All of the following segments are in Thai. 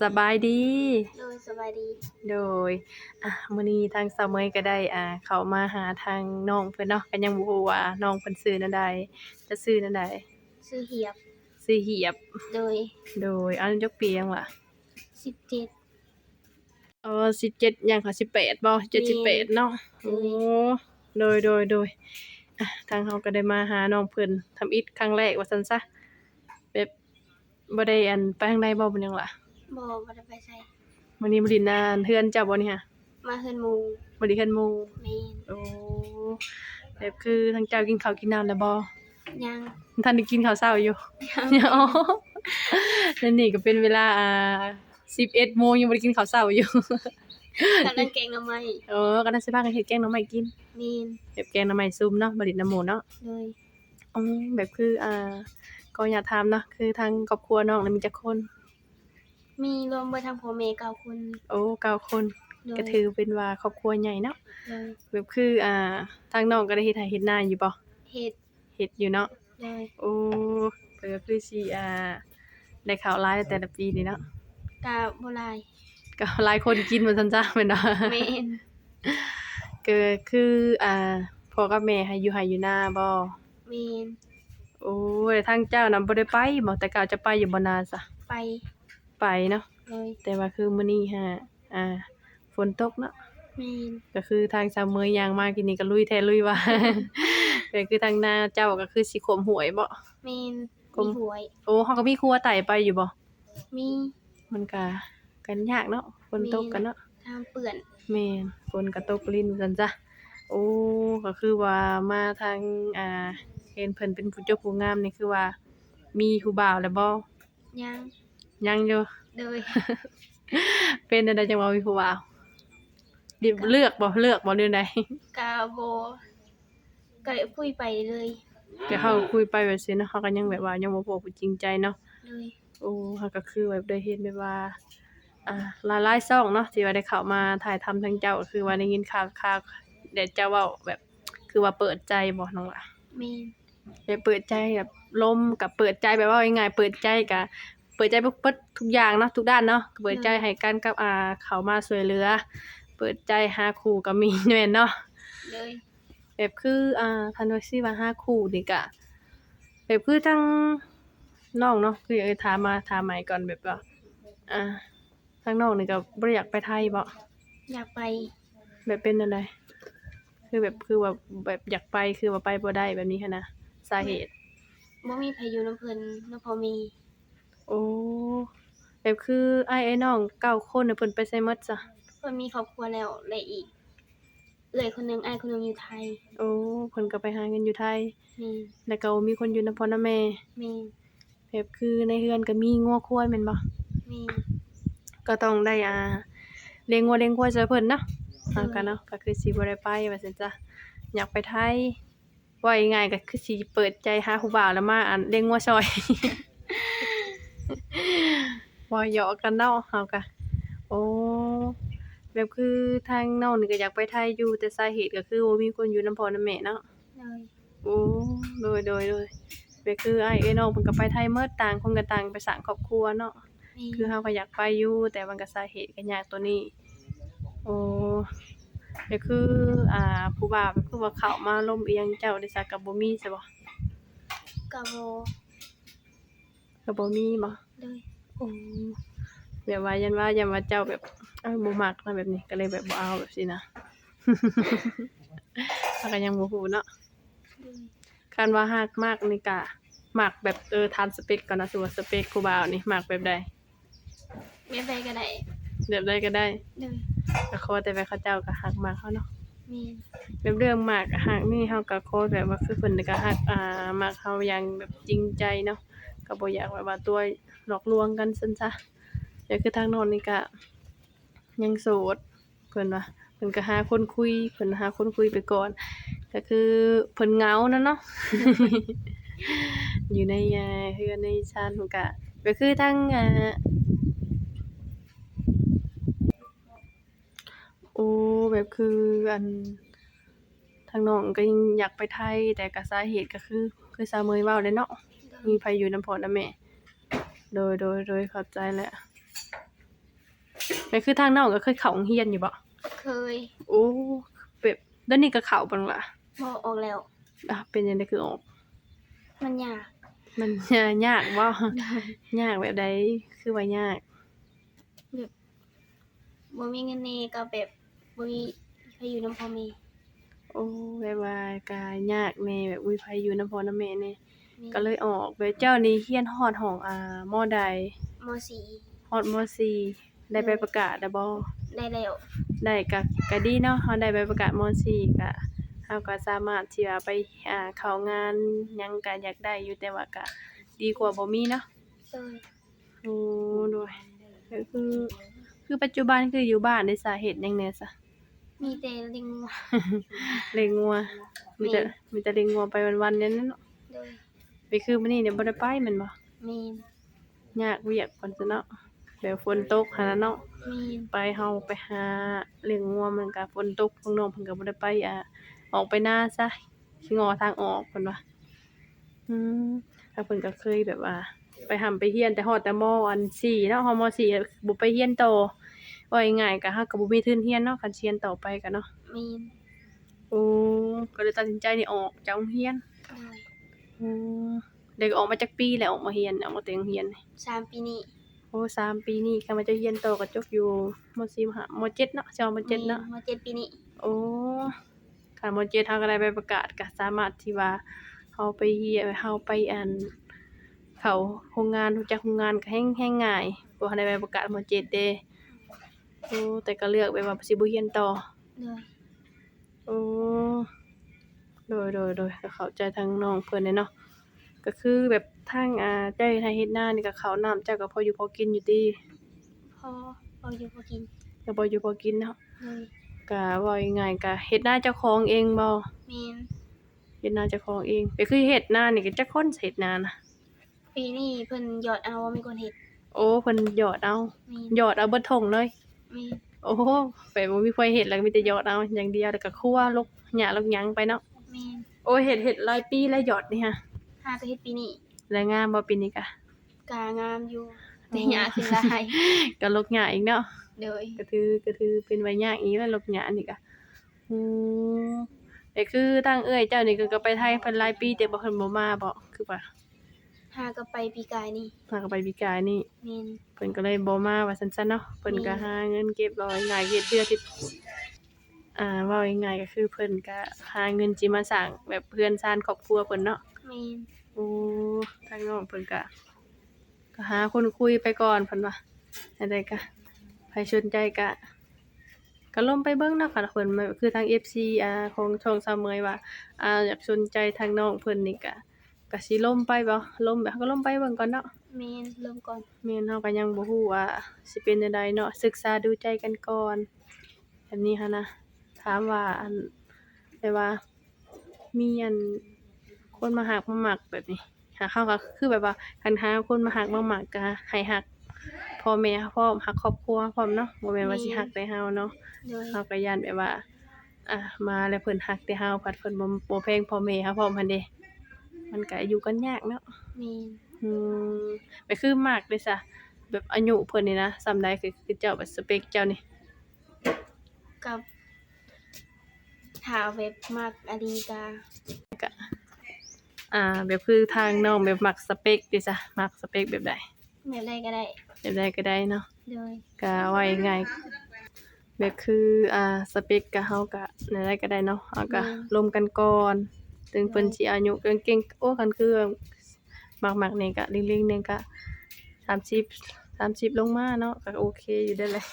สบายดี โดยสบายดี โดย อะมื้อนี้ทางสาวเมยก็ได้ อ่า เข้ามาหาทางน้องเพิ่นเนาะก็ยังบ่ฮู้ว่าน้องเพิ่นชื่อแนวใดจะชื่อแนวใดชื่อเหียบชื่อเหียบ โดย โดยอายุจักปีหยังล่ะสิบเจ็ดเออ17ยังค่ะ18บ่78เนาะโอ้โดยโดยโดยอะทางเฮาก็ได้มาหาน้องเพิ่นทำอิฐครั้งแรกว่าซั่นซะแบบบ่ได้อันไปทางใดบ่เป็นหยังล่ะ บอบ่ได้ไปใส่มื้อนี้มาดินนานเฮือนเจ้าบ่นี่ฮะมาเฮือนหมูบ่ได้เฮือนหมู่แม่นโอ้แบบคือทางเจ้ากินข้าวกินน้ำแล้วบ่ยังท่านได้กินข้าวเช้าอยู่ยังอ๋อนั่นนี่ก็เป็นเวลาอ่า11โมงยังบ่ได้กินข้าวเช้าอยู่กำลังแกงหน่อไม้เออกำลังสิพากันเฮ็ดแกงหน่อไม้กินแม่นแบบแกงหน่อไม้ซุ่มเนาะบ่ได้น้ำหมูเนาะโดยอืมแบบคืออ่าก็อยากถามเนาะคือทางครอบครัวน้องน่ะมีจักคน มีรวมเบิดทั้งพ่อแม่เก้าคนโอ้เก้าคนโดยก็ถือเป็นว่าครอบครัวใหญ่เนาะโดยแบบคืออ่าทางน้องก็ได้เฮ็ดไร่เฮ็ดนาอยู่บ่เฮ็ดเฮ็ดอยู่เนาะโดยโอ้เพิ่นก็คือสิอ่าได้ข่าวร้ายแต่ละปีนี่เนาะกาบ่หลายก็หลายคนกินว่าซั่นจ้ะแม่นบ่แม่นก็คืออ่าพ่อกับแม่ให้อยู่ไห้อยู่นาบ่แม่นโอ้ยทางเจ้านํบ่ได้ไปบ่แต่เก่าจะไปอยู่บ่นาซะไป ไปเนาะโดยแต่ว่าคือมื้อนี้ฮะอ่า ฝนตกเนาะแม่นก็คือทางชาวเมยยางมากินนี่ก็ลุยแท้ลุยว่า ก็คือทางนาเจ้าก็คือสิขมหวยบ่ แม่นกลมมีหวย โอ้เฮาก็มีครัวไต่ไปอยู่บ่มีมันก็กันยากเนาะฝนตกกันเนาะ ทางเปื้อนแม่นฝนก็ตกลิ้นซั่นจ้ะ โอ้ ก็คือว่ามาทางอ่าเห็นเพิ่นเป็นผู้เจ้าผู้งามนี่คือว่า มีผู้บ่าวแล้วบ่ยังยังอยู่ โดยเป็นจังไดจังว่ามีผู้บ่าวดิเลือกบ่เลือกบ่เรื่องใดกาบ่ก็เลยคุยไปเลยแต่เขาคุยไปแบบซี่เนาะเขาก็ยังแบบว่ายังบ่พบผู้จริงใจเนาะเลยโอ้เขาก็คือแบบได้เห็นแบบว่า อ่าหลายๆช่องเนาะที่ว่าได้เข้ามาถ่ายทำทางเจ้าก็คือว่าได้ยินข่าวข่าวเด็ดเจ้าเว้าแบบ คือว่าเปิดใจบ่น้องล่ะแม่นแบบเปิดใจแบบลมกับเปิดใจแบบว่าง่ายๆเปิดใจกับ เปิดใจเปิดทุกอย่างเนาะทุกด้านเนาะเปิดใจให้กันกับอ่าเขามาช่วยเหลือ เปิดใจหาคู่ก็มีแม่นเนาะเลยแบบคืออ่าทันว่าสิว่าหาคู่นี่ก็แบบคือทั้งน้องเนาะคือเอ้ยถามมาถามใหม่ก่อนแบบว่าอ่าทั้งน้องนี่ก็บ่ได้อยากไปไทยบ่อยากไป แบบเป็นจังไดคือแบบคือว่าแบบอยากไปคือว่าไปบ่ได้แบบนี้หันนะสาเหตุบ่มีไผอยู่นำเพิ่นนำพ่อมี โอ้แบบคืออ้ายไอ้น้องเก้าคนน่ะเพิ่นไปไสหมดจ้ะเพิ่นมีครอบครัวแล้วและอีกเอื้อยคนหนึงอ้ายคนหนึงอยู่ไทยโอ้เพิ่นก็ไปหาเงินอยู่ไทยนี่แล้วก็มีคนอยู่นำพ่อนำแม่แม่แบบคือในเฮือนก็มีงัวควายแม่นบ่แม่ก็ต้องได้อ่าเลี้ยงงัวเลี้ยงควายช่วยเพิ่นเนาะเอากันเนาะก็คือสิบ่ได้ไปว่าซั่นจ้ะอยากไปไทยว่าง่ายๆก็คือสิเปิดใจหาผู้บ่าวแล้วมาอันเลี้ยงงัวซอย บ่เหยาะกันเนาะเฮาก็โอ้แบบคือทางน้องนี่ก็อยากไปไทยอยู่แต่สาเหตุก็คือบ่มีคนอยู่นำพ่อนำแม่เนาะเลยโอ้โดยโดยโดยแบบคืออ้ายเอ้ยน้องเพิ่นก็ไปไทยเมิดต่างคนก็ต่างไปสร้างครอบครัวเนาะแม่คือเฮาก็อยากไปอยู่แต่มันก็สาเหตุก็ยากตัวนี้ โอ้ก็คือ อ่า ผู้บ่าวก็คือว่าเข้ามาล้มเอียงเจ้าได้ซักก็บ่มีใช่บ่กะบ่ ก็บ่มีบ่เลยโอ้แบบว่ายันว่ายันว่าเจ้าแบบเอ้ยบ่มักนะแบบนี้ก็เลยแบบบ่เอาแบบสินะ แล้วก็ยังบ่ฮู้เนาะเลยคันว่าฮักมากนี่ก็มักแบบเออทานสเปคก่อนนะสิว่าสเปคผู้บ่าวนี่มักแบบใดแม่ไปก็ได้แบบใดก็ได้เลยก็ขอแต่ว่าเขาเจ้าก็ฮักมากเขาเนาะ แม่แบบเรื่องมากหักนี่เฮาก็ขอแบบว่าคือเพิ่นนี่ก็ฮักอ่ามักเฮาอย่างแบบจริงใจเนาะ ก็บ่อยากแบบว่าตัวหลอกลวงกันซั่นซะแต่คือทางโน้นนี่ก็ยังโสดเพิ่นว่าเพิ่นก็หาคนคุยเพิ่นหาคนคุยไปก่อน ก็คือเพิ่นเหงานะเนาะอยู่ในเฮือนในชานเพิ่นก็ก็คือทางอ่าโอ้แบบคืออันทางน้องก็ยังอยากไปไทยแต่ก็สาเหตุก็คือ คือสาวเมยเว้าเลยเนาะ มีไผอยู่นำพ่อนำแม่ โดยโดยโดยเข้าใจแหละก็คือทางน้องก็เคยเข้าโรงเรียนอยู่บ่เคยโอ้แบบเดี๋ยวนี้ก็เข้าบ่ล่ะบ่ออกแล้วอะเป็นจังได๋คือออก มันยาก มันยากบ่ยากแบบใดคือว่ายากบ่มีเงินแน่ก็แบบบ่มีใครอยู่นำพ่อแม่โอ้แบบว่าก็ยากแน่แบบอุ้ยไผอยู่นำพ่อนำแม่แน่แม่ ก็เลยออกแบบเจ้านี่เรียนฮอดห้องอ่ามใดมฮอดมสี่ได้ไปประกาศได้บ่ .4 ได้แล้วได้ก็ก็ดีเนาะเฮาได้ใบประกาศม .4 ก็เฮาก็สามารถที่ว่าไปอ่าเข้างานหยังก็อยากได้อยู่แต่ว่าก็ดีกว่าบ่มีเนาะเลยโอ้ด้วยก็คือคือปัจจุบันคืออยู่บ้านได้สาเหตุหยังแหน่ซะ มีแต่ลิงวเลี้ยงงัวมีแต่แม่มีแต่เลี้ยงงัวไปวันๆเนี่ยเนาะเลยไป คือมื้อนี้เนี่ยบ่ได้ไปแม่นบ่แม่นยากเวียกก่อนซะเนาะแบบฝนตกหั่นน่ะเนาะแม่นไปเฮาไปหาเลี้ยงงัวมันก็ฝนตกข้างนอกเพิ่นก็บ่ได้ไปอ่าออกไปนาซะสิงอทางออกเพิ่นว่าอืมถ้าเพิ่นก็เคยแบบว่า ไปหำไปเฮียนแต่ฮอดแต่มอัน4เนาะฮอดม4อะบ่ไปเฮียนต่อว่าง่ายๆก็เฮาก็บ่มีทุนเฮียนเนาะคันสิเรียนต่อไปก็เนาะแม่นโอ้ก็เลยตัดสินใจนี่ออกจากโรงเรียน เลยอืมเด็กออกมาจากปีแล้วออกมาเรียนออกมาแต่โรงเรียนนี่สามปีนี้โอ้สามปีนี่คันว่าจะเรียนต่อก็จบอยู่ม4มหามเจ็ดเนาะจะเอามเจ็ดเนาะแม่มเจ็ดปีนี้โอ้ค่ะโมเจทาก็ได้ไปประกาศก็สามารถที่ว่าเฮาไปเฮียเฮาไปอัน เขาโรงงานรู้จักโรงงานก็แฮ่งแฮ่งง่ายบ่ทันได้ไปประกาศโมเจเด้โอ้แต่ก็เลือกไปว่าสิบ่เรียนต่อ เลย โอ้ โดยโดยโดยก็เข้าใจทางน้องเพิ่นเลยเนาะก็คือแบบทางอ่าเจ้าทางเฮ็ดนานี่ก็ข้าวน้ำเจ้าก็พออยู่พอกินอยู่ติพอพออยู่พอกินก็พออยู่พอกินเนาะเลยก็เว้าง่ายๆก็เฮ็ดนาเจ้าของเองบ่แม่นเฮ็ดนาเจ้าของเองก็คือเฮ็ดนานี่ก็จักคนสิเฮ็ดนานะปีนี้เพิ่นหยอดเอาว่ามีคนเฮ็ดโอ้เพิ่นหยอดเอาแม่นหยอดเอาเบิดทงเลยแม่นโอ้โหไปบ่มีไฟเฮ็ดแล้วก็มีแต่หยอดเอาอย่างเดียวแล้วก็คั่วลกหญ้าลกหยังไปเนาะ แม่นโอ้ยเฮ็ดเฮ็ดหลายปีแล้วหยอดนี่ฮะหาก็เฮ็ดปีนี้แล้วงามบ่ปีนี้กะ กางามอยู่แต่หญ้าสิหลายก็ลกหญ้าอีกเนาะเลยก็ถือก็ถือเป็นไว้ยากอีกแล้วลกหญ้านี่ก็อืมแต่คือทางเอ้ยเจ้านี่ก็ก็ไปไทยเพิ่นหลายปีแต่บ่เพิ่นบ่มาบ่คือว่าหาก็ไปปีกายนี่มาก็ไปปีกายนี่แม่นเพิ่นก็เลยบ่มาว่าซั่นๆเนาะเพิ่นก็หาเงินเก็บเอาง่ายๆเฮ็ดเพื่อที่ อ่าเว้าง่ายๆก็คือเพิ่นก็หาเงินสิมาสร้างแบบเพื่อนซ่านครอบครัวเพิ่นเนาะแม่นโอ้ทางน้องเพิ่นก็ก็หาคนคุยไปก่อนเพิ่นว่าจังไดก็ใครสนใจก็ก็ลองไปเบิ่งเนาะค่ะเพิ่นมาคือทาง FC อ่าของช่องซาเมยว่าอ่าอยากสนใจทางน้องเพิ่นนี่ก็ก็สิลมไปบ่ลมแบบก็ลมไปเบิ่งก่อนเนาะ แม่นเริ่มก่อนแม่นเฮาก็ยังบ่ฮู้ว่าสิเป็นจังไดเนาะศึกษาดูใจกันก่อนแบบนี้หันนะ ถามว่าอันแบบว่า มีอันคนมาหักมาหมักแบบนี้หาเขาก็คือแบบว่าคันหาคนมาหักมาหมักก็ให้หักพ่อแม่พร้อมหักครอบครัวพร้อมเนาะบ่แม่นว่าสิหักแต่เฮาเนาะเลยเฮาก็ย้านแบบว่า อะมาแล้วเพิ่นหักแต่เฮาพัดเพิ่นบ่บ่แพงพ่อแม่เฮาพร้อมหั่นเด้มันก็อยู่กันยากเนาะแม่นอืมไปคือมากเลยซะแบบอายุเพิ่นนี่นะส่ำใดคือคือเจ้าแบบสเปคเจ้านี่กับ ถ้าแบบมากอดีกาอ่าแบบคือทางน้องแบบมักสเปคดิซะมักสเปคแบบใดแบบใดก็ได้แบบใดก็ได้เนาะเลยก็ว่าง่ายๆแบบคืออ่าสเปคก็เฮาก็นั่นได้ก็ได้เนาะเฮาก็รวมกันก่อนถึงเพิ่นสิอายุเก่งๆโอ้คันคือมักๆนี่ก็ลิงๆนี่ก็30 30ลงมาเนาะก็โอเคอยู่ได้แหละ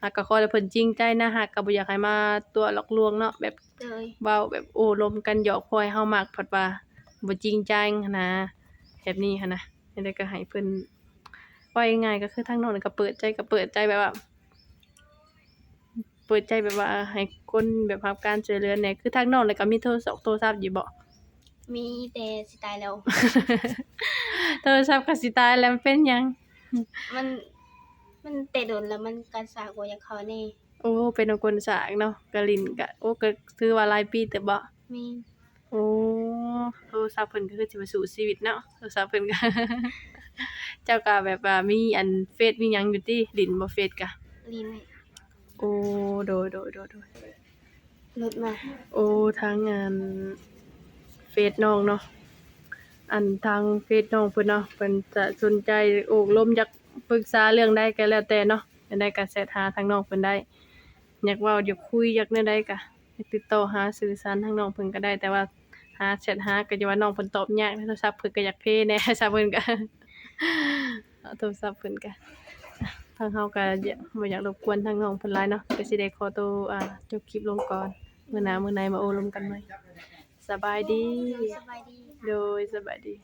หากก็ขอให้เพิ่นจริงใจนะหากก็บ่อยากให้มาตัวหลอกลวงเนาะแบบเลยเว้าแบบโอ้ลมกันหยอกพลอยเฮามักเพิ่นว่าบ่จริงจังหั้นนะแบบนี้หันนะจังได๋ก็ให้เพิ่นว่าง่ายๆก็คือทางน้องนี่ก็เปิดใจก็เปิดใจแบบว่า เปิดใจแบบว่าให้คนแบบรับการช่วยเหลือแหน่คือทางน้องนี่ก็มีโทรศัพท์โทรศัพท์อยู่บ่ มีแต่สิตายแล้ว โทรศัพท์ก็สิตายแล้วมันเป็นหยัง มัน มันแต่โดนแล้วมันกันสากบ่อยากเขาแน่โอ้เป็นคนสร้างเนาะก็ลิ้นก็โอ้ก็ถือว่าหลายปีแต่บ่แม่นโอ้โทรศัพท์เพิ่นก็คือสิมาสู่ชีวิตเนาะโทรศัพท์เพิ่นก็ เจ้าก็แบบว่ามีอันเฟซมีหยังอยู่ติดินบ่เฟซกะลินโอ้โดยโดยโดยโดยรถมาโอ้ทางงานเฟซน้องเนาะอันทางเฟซน้องเพิ่นเนาะเพิ่นจะสนใจโอ้ลมอยาก ปรึกษาเรื่องใดก็แล้วแต่เนาะอยากได้ก็แชทหาทางน้องเพิ่นได้ อยากเว้าอยากคุยอยากแนวใดก็ให้ติดต่อหาสื่อสารทางน้องเพิ่นก็ได้ แต่ว่าหาแชทหาก็อย่าว่าน้องเพิ่นตอบยากในโทรศัพท์เพิ่นก็อยากเพแหน่ซะเพิ่นก็เอาโทรศัพท์เพิ่นก็ทางเฮาก็อย่าบ่อยากรบกวนทางน้องเพิ่นหลายเนาะก็สิได้ขอตัวอ่าจบคลิปลงก่อนมื้อหน้ามื้อไหนมาโอ้ลมกันใหม่สบายดี สบายดี โดยสบายดี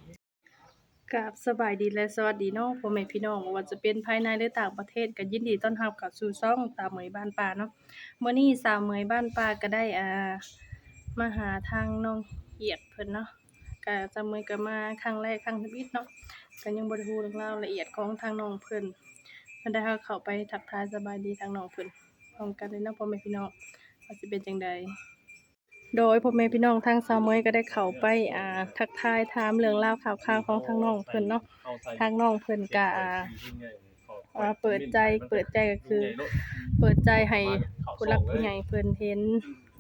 กับสบายดีและสวัสดีเนาะพ่อแม่พี่น้องว่าจะเป็นภายในหรือต่างประเทศก็ยินดีต้อนรับเข้าสู่ช่องตามเหมยบ้านป่าเนาะมื้อนี้สาวเหมยบ้านป่าก็ได้อ่ามาหาทางน้องเอียดเพิ่นเนาะก็จะเหมยก็มาครั้งแรกครั้งทวิตเนาะก็ยังบ่ได้ฮู้เรื่องราวละเอียดของทางน้องเพิ่นเพิ่นได้เข้าไปทักทายสบายดีทางน้องเพิ่นพร้อมกันเลยเนาะพ่อแม่พี่น้องว่าสิเป็นจังใด โดยพ่อแม่พี่น้องทางสาวเมยก็ได้เข้าไปอ่าทักทายถามเรื่องราวข่าวๆของทางน้องเพิ่นเนาะทางน้องเพิ่นก็อ่าอ่าเปิดใจเปิดใจก็คือ เปิดใจให้ผู้หลักผู้ใหญ่เพิ่นเห็น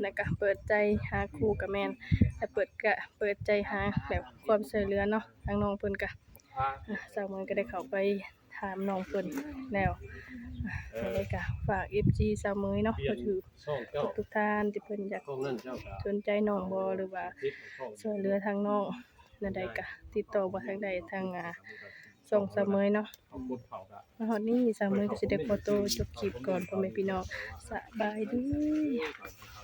แล้วก็เปิดใจหาครูกับแม่นและเปิดก็เปิดใจหาแบบความช่วยเหลือเนาะทางน้องเพิ่นก็อ่าสาวเมยก็ได้เข้าไป ถามน้องเพิ่นแล้วอ่าแล้วก็ฝาก FG สาวเมยเนาะก็คือช่องเจ้าทุกๆท่านที่เพิ่นอยากช่องนั่นเจ้าก็สนใจน้องบ่หรือว่าติดช่องช่วยเหลือทางน้องนั่นใดก็ติดต่อบ่ทางใดทางอ่าส่งเสมอเนาะเอาพูดเผาก็มาฮอดนี้เสมอก็สิได้ขอตัวจบคลิปก่อนพ่อแม่พี่น้องสบายดีเผา